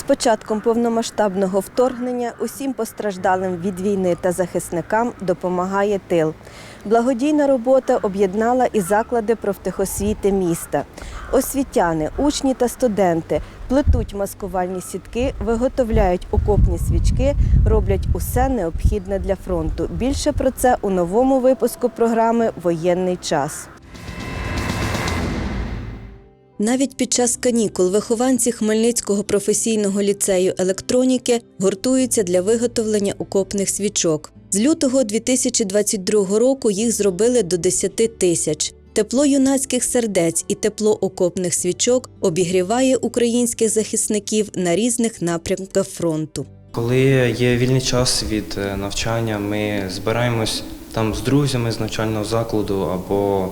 З початком повномасштабного вторгнення усім постраждалим від війни та захисникам допомагає тил. Благодійна робота об'єднала і заклади профтехосвіти міста. Освітяни, учні та студенти плетуть маскувальні сітки, виготовляють окопні свічки, роблять усе необхідне для фронту. Більше про це у новому випуску програми Воєнний час. Навіть під час канікул вихованці Хмельницького професійного ліцею електроніки гуртуються для виготовлення окопних свічок. З лютого 2022 року їх зробили до 10 тисяч. Тепло юнацьких сердець і тепло окопних свічок обігріває українських захисників на різних напрямках фронту. Коли є вільний час від е, навчання, ми збираємось там з друзями з навчального закладу або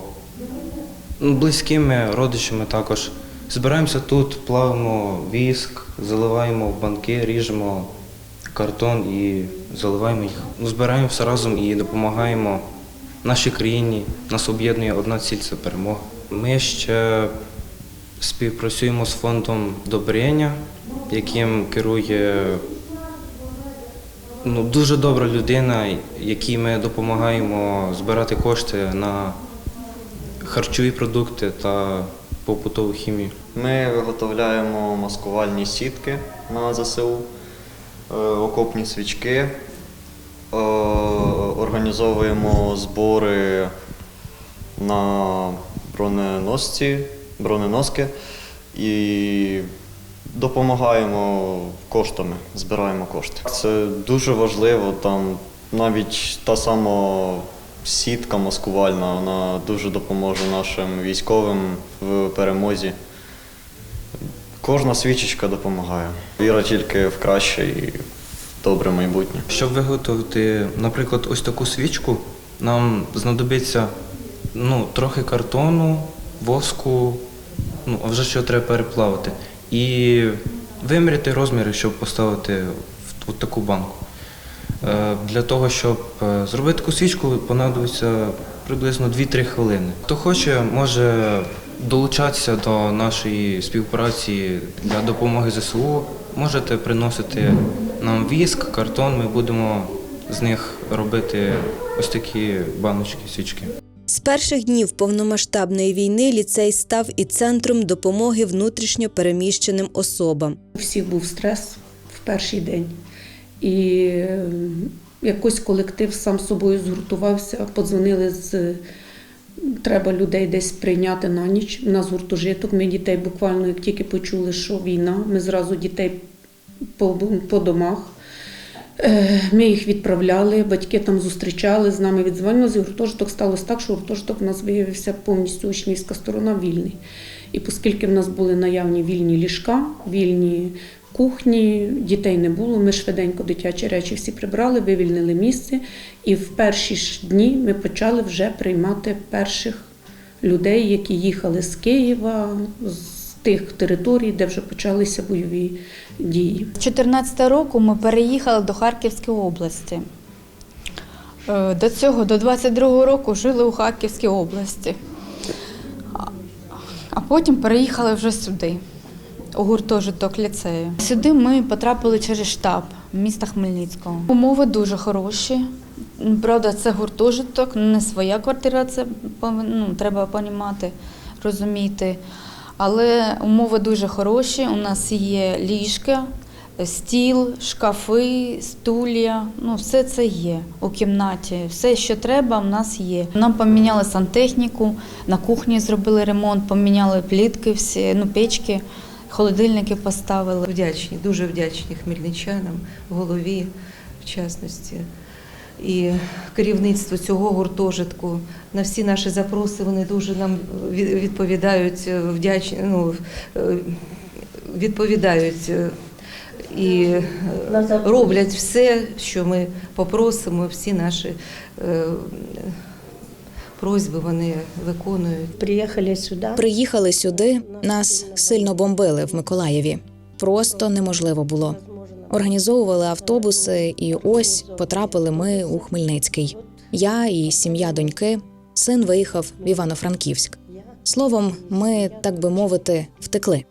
близькими родичами також. Збираємося тут, плавимо віск, заливаємо в банки, ріжемо картон і заливаємо їх. Ну, збираємо все разом і допомагаємо нашій країні. Нас об'єднує одна ціль це перемога. Ми ще співпрацюємо з фондом Добрення, яким керує ну, дуже добра людина, якій ми допомагаємо збирати кошти на харчові продукти та побутову хімію. Ми виготовляємо маскувальні сітки на ЗСУ, е, окопні свічки, е, організовуємо збори на броненосці, броненоски і допомагаємо коштами, збираємо кошти. Це дуже важливо, там навіть та сама сітка маскувальна, вона дуже допоможе нашим військовим в перемозі. Кожна свічечка допомагає. Віра тільки в краще і добре майбутнє. Щоб виготовити, наприклад, ось таку свічку, нам знадобиться ну, трохи картону, воску, ну, а вже що треба переплавити. І виміряти розміри, щоб поставити в таку банку. Е, Для того, щоб е, зробити таку свічку, понадобиться приблизно 2-3 хвилини. Хто хоче, може долучатися до нашої співпраці для допомоги ЗСУ. Можете приносити нам віск, картон, ми будемо з них робити ось такі баночки, свічки. З перших днів повномасштабної війни ліцей став і центром допомоги внутрішньо переміщеним особам. У всіх був стрес в перший день. І е, якось колектив сам собою згуртувався, подзвонили з треба людей десь прийняти на ніч. У нас гуртожиток. Ми дітей буквально, як тільки почули, що війна, ми зразу дітей по, по домах. Е, Ми їх відправляли, батьки там зустрічали, з нами відзвонювалися. І гуртожиток сталося так, що гуртожиток у нас виявився повністю учнівська сторона вільний. І оскільки в нас були наявні вільні ліжка, вільні кухні, дітей не було, ми швиденько дитячі речі всі прибрали, вивільнили місце. І в перші ж дні ми почали вже приймати перших людей, які їхали з Києва, з тих територій, де вже почалися бойові дії. З 2014 року ми переїхали до Харківської області. Е, До цього, до 22 року, жили у Харківській області. А- потім переїхали вже сюди, гуртожиток ліцею. Сюди ми потрапили через штаб міста Хмельницького. Умови дуже хороші. Правда, це гуртожиток, не своя квартира, це ну, треба понімати, розуміти. Але умови дуже хороші. У нас є ліжка, стіл, шкафи, стулья. Ну, все це є у кімнаті. Все, що треба, в нас є. Нам поміняли сантехніку, на кухні зробили ремонт, поміняли плітки, всі, ну, печки, холодильники поставили. Вдячні, дуже вдячні хмельничанам, голові, в частності. І керівництво цього гуртожитку на всі наші запроси вони дуже нам відповідають е, вдячні, ну, е, відповідають е, і роблять все, що ми попросимо, всі наші просьби вони виконують. Приехали сюда. Приїхали сюди, нас сильно бомбили в Миколаєві. Просто неможливо було. Організовували автобуси, і ось потрапили ми у Хмельницький. Я і сім'я доньки. Син виїхав в Івано-Франківськ. Словом, ми, так би мовити, втекли.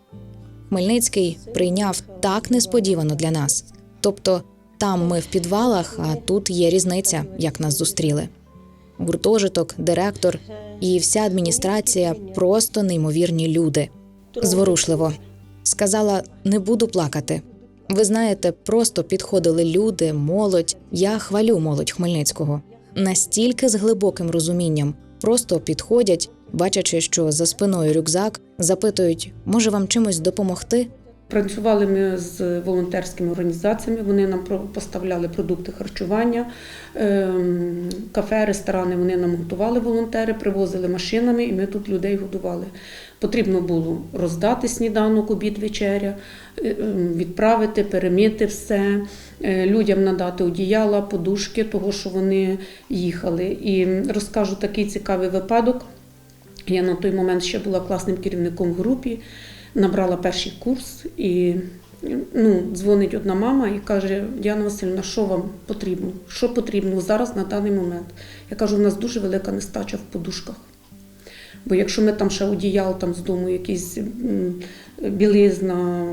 Хмельницький прийняв так несподівано для нас. Тобто, там ми в підвалах, а тут є різниця, як нас зустріли. Гуртожиток, директор і вся адміністрація просто неймовірні люди. Зворушливо. Сказала, не буду плакати. Ви знаєте, просто підходили люди, молодь. Я хвалю молодь Хмельницького. Настільки з глибоким розумінням, просто підходять, бачачи, що за спиною рюкзак, запитують, може вам чимось допомогти? Працювали ми з волонтерськими організаціями. Вони нам поставляли продукти харчування, ем, кафе, ресторани. Вони нам готували волонтери, привозили машинами, і ми тут людей годували. Потрібно було роздати сніданок, обід, вечеря, е, ем, відправити, перемити все, е, людям надати одіяла, подушки, того, що вони їхали. І розкажу такий цікавий випадок. Я на той момент ще була класним керівником групі, набрала перший курс і ну, дзвонить одна мама і каже: Діана Васильівна, що вам потрібно? Що потрібно зараз на даний момент? Я кажу, у нас дуже велика нестача в подушках. Бо якщо ми там ще одіял там з дому, якісь білизна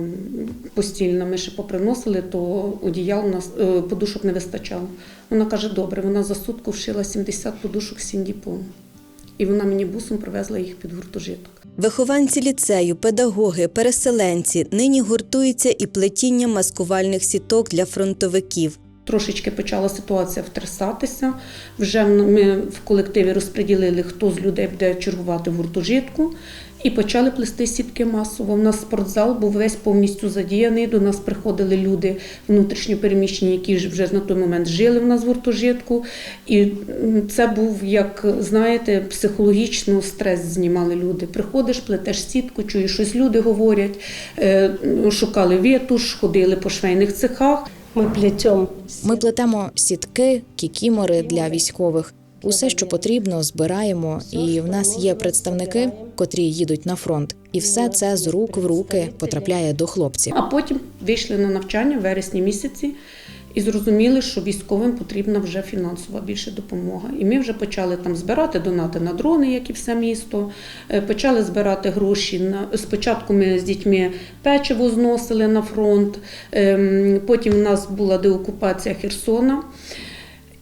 постільна, ми ще поприносили, то одіял нас е, подушок не вистачало. Вона каже, добре, вона за сутку вшила 70 подушок сіндіпону. І вона мені бусом привезла їх під гуртожиток. Вихованці ліцею, педагоги, переселенці нині гуртуються і плетінням маскувальних сіток для фронтовиків. Трошечки почала ситуація втрясатися. Вже ми в колективі розподілили, хто з людей буде чергувати в гуртожитку, і почали плести сітки масово. У нас спортзал був весь повністю задіяний. До нас приходили люди внутрішньо переміщені, які ж вже на той момент жили в нас в гуртожитку. І це був, як знаєте, психологічно стрес знімали люди. Приходиш, плетеш сітку, чуєш, щось люди говорять, е, шукали вітуш, ходили по швейних цехах. Мы плетем Ми плетемо сітки, кікімори для військових. Усе, що потрібно, збираємо, і в нас є представники, котрі їдуть на фронт, і все це з рук в руки потрапляє до хлопців. А потім вийшли на навчання в вересні місяці і зрозуміли, що військовим потрібна вже фінансова більше допомога. І ми вже почали там збирати донати на дрони, як і все місто. Е, Почали збирати гроші на спочатку. Ми з дітьми печиво зносили на фронт. ем, Потім в нас була деокупація Херсона.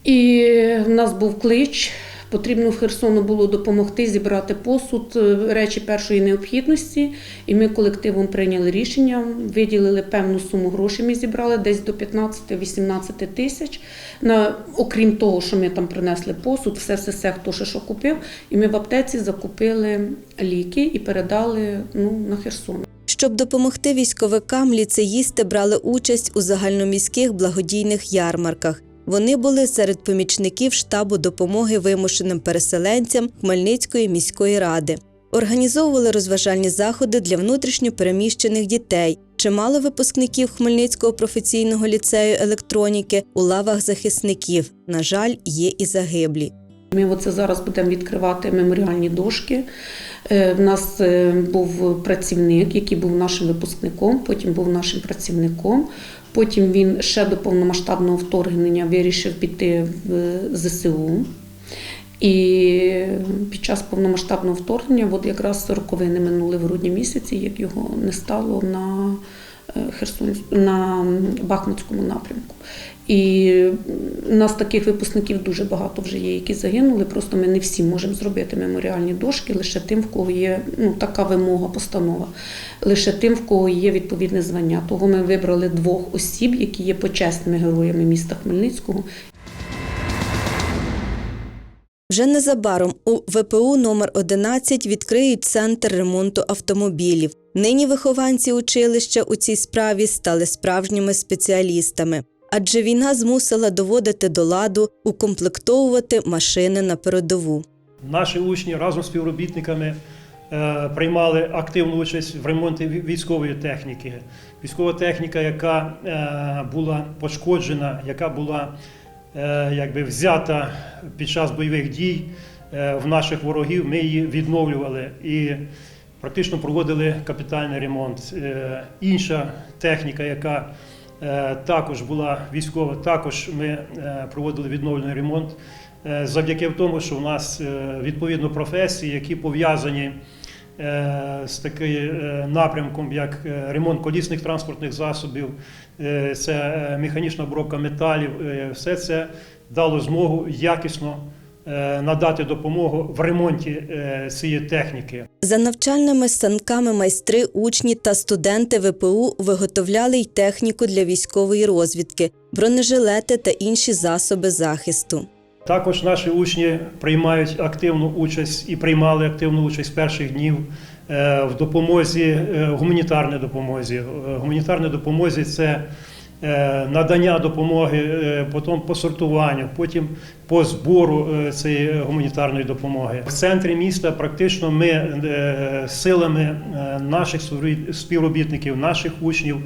І в нас був клич. Потрібно в Херсону було допомогти зібрати посуд, е, речі першої необхідності. І ми колективом прийняли рішення, виділили певну суму грошей. Ми зібрали десь до 15-18 тисяч. На окрім того, що ми там принесли посуд, все все все хто ще що купив. І ми в аптеці закупили ліки і передали ну, на Херсон. Щоб допомогти військовикам, ліцеїсти брали участь у загальноміських благодійних ярмарках. Вони були серед помічників штабу допомоги вимушеним переселенцям Хмельницької міської ради. Організовували розважальні заходи для внутрішньо переміщених дітей. Чимало випускників Хмельницького професійного ліцею електроніки у лавах захисників. На жаль, є і загиблі. Ми оце зараз будемо відкривати меморіальні дошки. Е, В нас е, був працівник, який був нашим випускником, потім був нашим працівником. Потім він ще до повномасштабного вторгнення вирішив піти в ЗСУ. І під час повномасштабного вторгнення, от якраз роковини минули в грудні місяці, як його не стало на е, Херсон, на Бахмутському напрямку. І нас таких випускників дуже багато вже є, які загинули. Просто ми не всі можемо зробити меморіальні дошки, лише тим, в кого є ну, така вимога, постанова, лише тим, в кого є відповідне звання. Того ми вибрали двох осіб, які є почесними героями міста Хмельницького. Вже незабаром у ВПУ номер 11 відкриють центр ремонту автомобілів. Нині вихованці училища у цій справі стали справжніми спеціалістами, адже війна змусила доводити до ладу, укомплектовувати машини на передову. Наші учні разом з співробітниками е, приймали активну участь в ремонті військової техніки. Військова техніка, яка е, була пошкоджена, яка була е, якби взята під час бойових дій в наших ворогів, ми її відновлювали і практично проводили капітальний ремонт. Інша техніка, яка також була військова, також ми е, проводили відновлений ремонт. Е, Завдяки тому, що в нас е, відповідно професії, які пов'язані е, з таким е, напрямком, як е, ремонт колісних транспортних засобів, е, це е, механічна обробка металів. Е, Все це дало змогу якісно е, надати допомогу в ремонті е, цієї техніки. За навчальними станками майстри, учні та студенти ВПУ виготовляли й техніку для військової розвідки, бронежилети та інші засоби захисту. Також наші учні приймають активну участь і приймали активну участь з перших днів е, в допомозі, е, гуманітарній допомозі. Е, Гуманітарній допомозі це е, надання допомоги, е, потім по сортуванню, потім по збору е, цієї гуманітарної допомоги. В центрі міста практично ми е, силами е, наших співробіт- співробітників, наших учнів.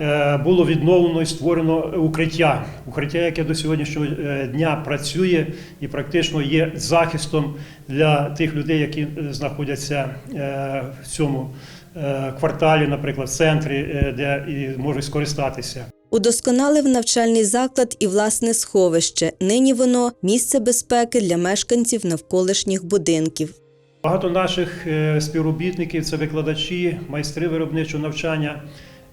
Е, було відновлено і створено укриття. Укриття, яке до сьогоднішнього е, дня працює і практично є захистом для тих людей, які е, знаходяться е, в цьому е, кварталі, наприклад, в центрі, е, де і можуть скористатися. Удосконалив навчальний заклад і власне сховище. Нині воно місце безпеки для мешканців навколишніх будинків. Багато наших е, співробітників це викладачі, майстри виробничого навчання.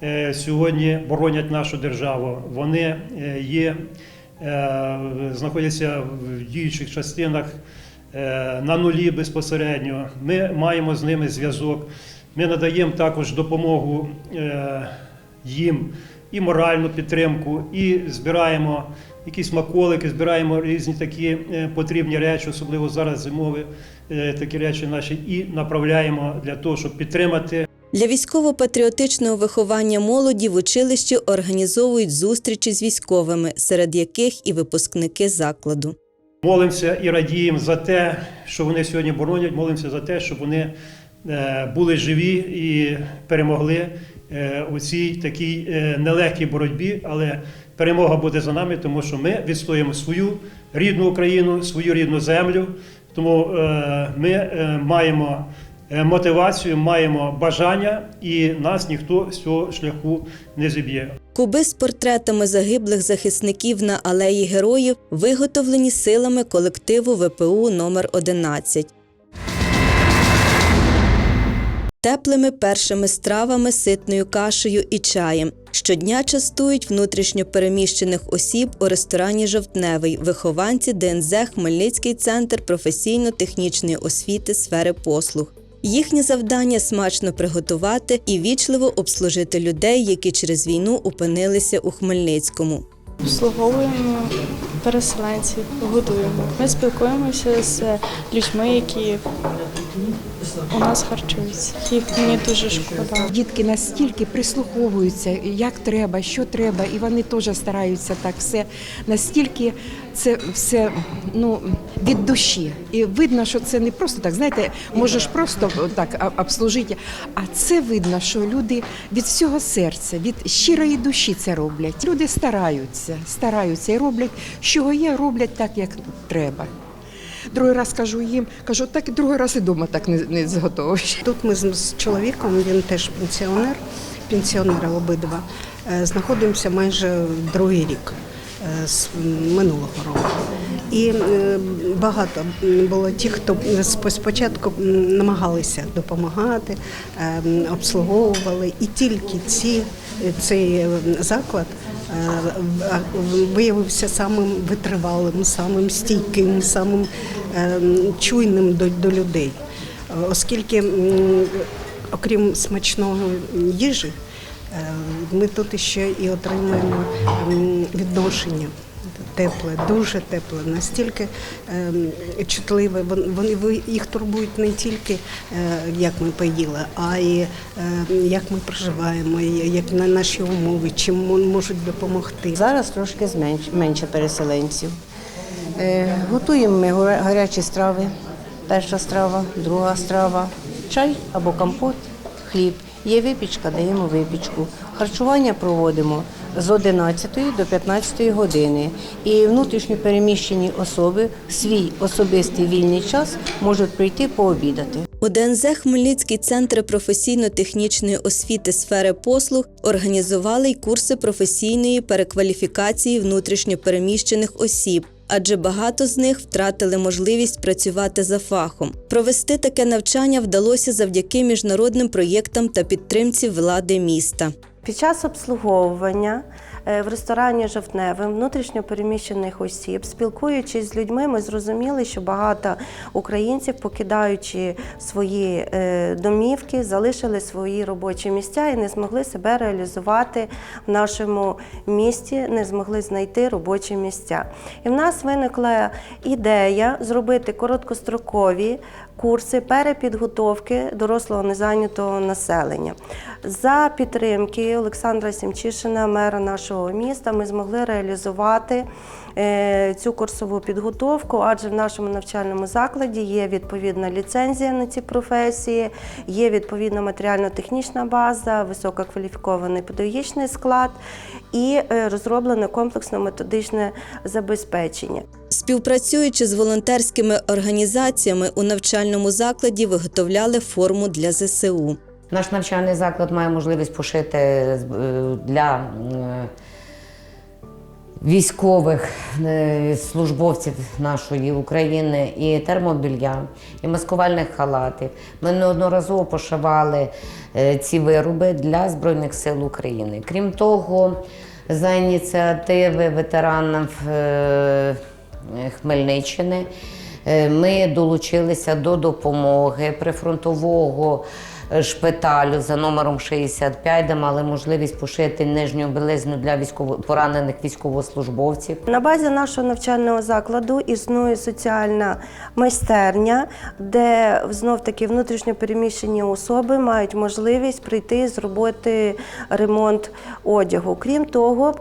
е, Сьогодні боронять нашу державу. Вони е, є, знаходяться в діючих частинах на нулі безпосередньо. Ми маємо з ними зв'язок. Ми надаємо також допомогу їм і моральну підтримку, і збираємо якісь маколики, збираємо різні такі е, потрібні речі, особливо зараз зимові е, такі речі наші, і направляємо для того, щоб підтримати Для військово-патріотичного виховання молоді в училищі організовують зустрічі з військовими, серед яких і випускники закладу. Молимося і радіємо за те, що вони сьогодні боронять. Молимося за те, щоб вони е, були живі і перемогли у цій такій е, нелегкій боротьбі. Але перемога буде за нами, тому що ми відстоїмо свою рідну Україну, свою рідну землю. Тому е, ми е, маємо е, мотивацію, маємо бажання, і нас ніхто з цього шляху не зіб'є. Куби з портретами загиблих захисників на алеї героїв виготовлені силами колективу ВПУ номер 11 Теплими першими стравами, ситною кашею і чаєм. Щодня частують внутрішньо переміщених осіб у ресторані Жовтневий вихованці ДНЗ Хмельницький центр професійно-технічної освіти сфери послуг. Їхнє завдання смачно приготувати і вічливо обслужити людей, які через війну опинилися у Хмельницькому. обслуговуємо переселенців, годуємо. Ми спілкуємося з людьми, які у нас харчуються. Їх мені дуже шкода. Дітки настільки прислуховуються, як треба, що треба, і вони теж стараються так все. Настільки це все ну, від душі. І видно, що це не просто так, знаєте, можеш просто так обслужити, а це видно, що люди від всього серця, від щирої душі це роблять. Люди стараються, стараються і роблять, що є, роблять так, як треба. Другий раз кажу їм, кажу, так і другий раз і вдома так не, не зготовиш. Тут ми з, чоловіком, він теж пенсіонер, пенсіонери обидва, е, знаходимося майже другий рік е, з минулого року. І е, багато було тих, хто спочатку намагалися допомагати, обслуговували, і тільки ці, цей заклад виявився самим витривалим, самим стійким, самим е, чуйним до, людей. Оскільки, окрім смачного їжі, е, ми тут ще і отримуємо відношення. Тепле, дуже тепле, настільки ем, чутливе. Вони їх турбують не тільки е, як ми поїли, а й е, як ми проживаємо, як на наші умови, чим можуть допомогти. Зараз трошки зменш- менше переселенців. Е, готуємо ми гарячі страви. Перша страва, друга страва, чай або компот, хліб. Є випічка, даємо випічку. Харчування проводимо з 11 до 15 години. І внутрішньо переміщені особи в свій особистий вільний час можуть прийти пообідати. У ДНЗ Хмельницький центр професійно-технічної освіти сфери послуг організували й курси професійної перекваліфікації внутрішньопереміщених осіб. адже багато з них втратили можливість працювати за фахом. Провести таке навчання вдалося завдяки міжнародним проєктам та підтримці влади міста. Під час обслуговування е, в ресторані Жовтневим внутрішньопереміщених осіб, спілкуючись з людьми, ми зрозуміли, що багато українців, покидаючи свої е, домівки, залишили свої робочі місця і не змогли себе реалізувати в нашому місті, не змогли знайти робочі місця. І в нас виникла ідея зробити короткострокові курси перепідготовки дорослого незайнятого населення. За підтримки Олександра Сімчишина, мера нашого міста, ми змогли реалізувати е, цю курсову підготовку, адже в нашому навчальному закладі є відповідна ліцензія на ці професії, є відповідна матеріально-технічна база, висококваліфікований педагогічний склад і е, розроблене комплексно-методичне забезпечення. Співпрацюючи з волонтерськими організаціями у навчальному закладі, виготовляли форму для ЗСУ. Наш навчальний заклад має можливість пошити е, для е, військових е, службовців нашої України і термобілья, і маскувальних халатів. Ми неодноразово пошивали ці вироби для Збройних сил України. Крім того, за ініціативи ветеранів Хмельниччини. Е, ми долучилися до допомоги прифронтового е, шпиталю за номером 65, де мали можливість пошити нижню білизну для військово поранених військовослужбовців. На базі нашого навчального закладу існує соціальна майстерня, де знов таки внутрішньо переміщені особи мають можливість прийти і зробити ремонт одягу. Крім того,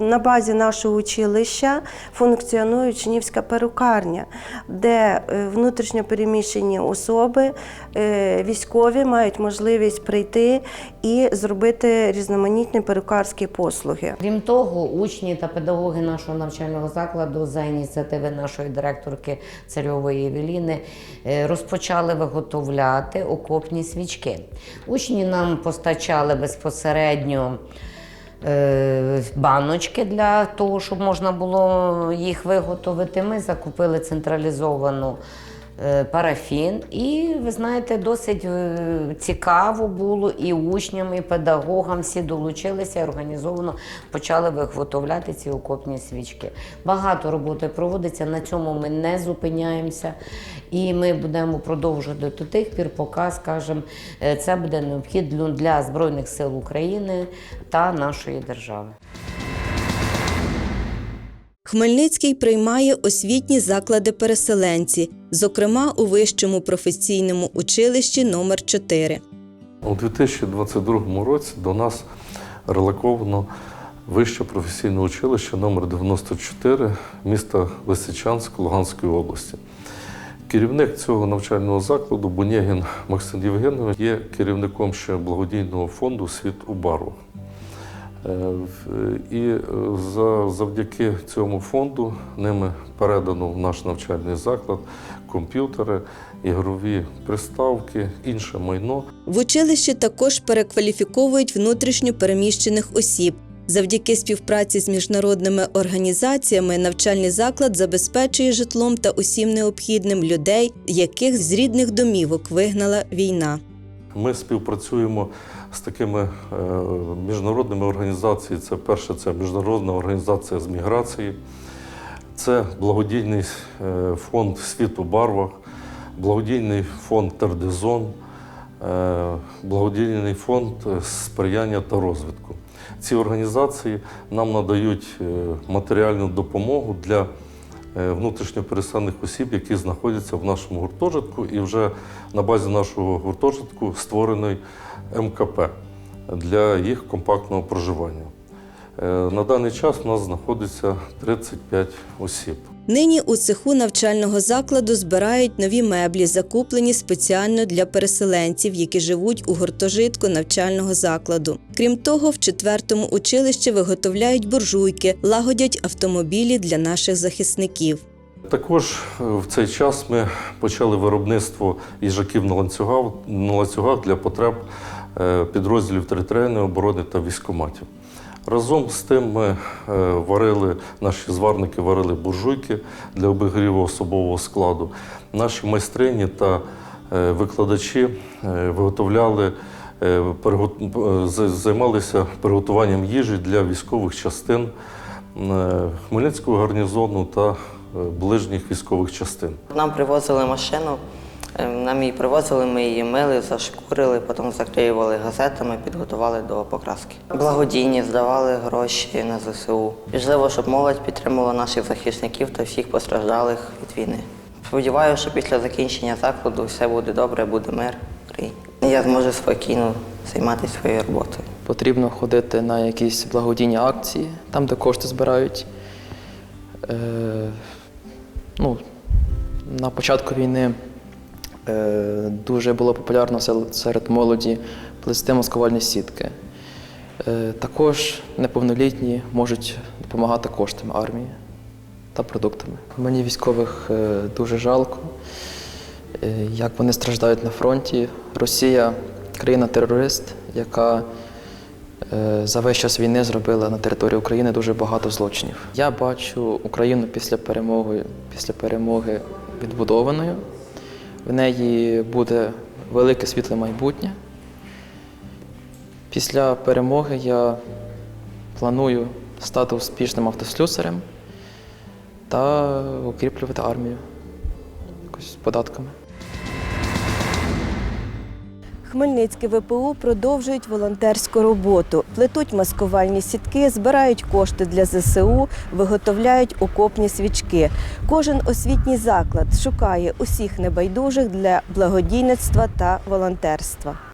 на базі нашого училища функціонує учнівська перукарня, де е, внутрішньо переміщені особи, е, військові мають можливість прийти і зробити різноманітні перукарські послуги. Крім того, учні та педагоги нашого навчального закладу за ініціативи нашої директорки Царьової Евеліни е, розпочали виготовляти окопні свічки. Учні нам постачали безпосередньо. е, Баночки для того, щоб можна було їх виготовити. Ми закупили централізовану парафін, і ви знаєте, досить е, цікаво було і учням, і педагогам всі долучилися і організовано почали виготовляти ці окопні свічки. Багато роботи проводиться. На цьому ми не зупиняємося, і ми будемо продовжувати до тих пір, поки скажімо, е, це буде необхідно для Збройних сил України та нашої держави. Хмельницький приймає освітні заклади переселенці, зокрема у вищому професійному училищі номер 4 У 2022 році до нас релоковано Вище професійне училище номер 94 міста Лисичанськ Луганської області. Керівник цього навчального закладу Бунєгін Максим Євгенович є керівником ще благодійного фонду Світ у барвах. Е, І е, за- завдяки цьому фонду ними передано в наш навчальний заклад комп'ютери, ігрові приставки, інше майно. В училищі також перекваліфіковують внутрішньо переміщених осіб. Завдяки співпраці з міжнародними організаціями навчальний заклад забезпечує житлом та усім необхідним людей, яких з рідних домівок вигнала війна. Ми співпрацюємо з такими е, міжнародними організаціями. Це перше, це Міжнародна організація з міграції, це благодійний е, фонд Світ у барвах, благодійний фонд Тердезон, е, благодійний фонд сприяння та розвитку. Ці організації нам надають матеріальну допомогу для внутрішньо переселених осіб, які знаходяться в нашому гуртожитку, і вже на базі нашого гуртожитку створений МКП для їх компактного проживання. Е, На даний час у нас знаходиться 35 осіб. Нині у цеху навчального закладу збирають нові меблі, закуплені спеціально для переселенців, які живуть у гуртожитку навчального закладу. Крім того, в четвертому училищі виготовляють буржуйки, лагодять автомобілі для наших захисників. Також е, в цей час ми почали виробництво їжаків на ланцюгах, на ланцюгах для потреб е, підрозділів територіальної оборони та військоматів. Разом з тим ми е, варили, наші зварники варили буржуйки для обігріву особового складу. Наші майстрині та е, викладачі е, виготовляли, займалися приготуванням їжі для військових частин Хмельницького гарнізону та ближніх військових частин. Нам привозили машину, нам її привозили, ми її мили, зашкурили, потім заклеювали газетами, підготували до покраски. Благодійні здавали гроші на ЗСУ. Важливо, щоб молодь підтримувала наших захисників та всіх постраждалих від війни. Сподіваюся, що після закінчення закладу все буде добре, буде мир в Україні. Я зможу спокійно займатися своєю роботою. Потрібно ходити на якісь благодійні акції, там, де кошти збирають. Е, ну, на початку війни е, дуже було популярно серед молоді плести маскувальні сітки. Е, також неповнолітні можуть допомагати коштами армії та продуктами. Мені військових е, дуже жалко, е, як вони страждають на фронті. Росія країна-терорист, яка е, за весь час війни зробила на території України дуже багато злочинів. Я бачу Україну після перемоги, після перемоги відбудованою. В неї буде велике світле майбутнє. Після перемоги я планую стати успішним автослюсарем та укріплювати армію якось податками. Хмельницьке ВПУ продовжують волонтерську роботу, плетуть маскувальні сітки, збирають кошти для ЗСУ, виготовляють окопні свічки. Кожен освітній заклад шукає усіх небайдужих для благодійництва та волонтерства.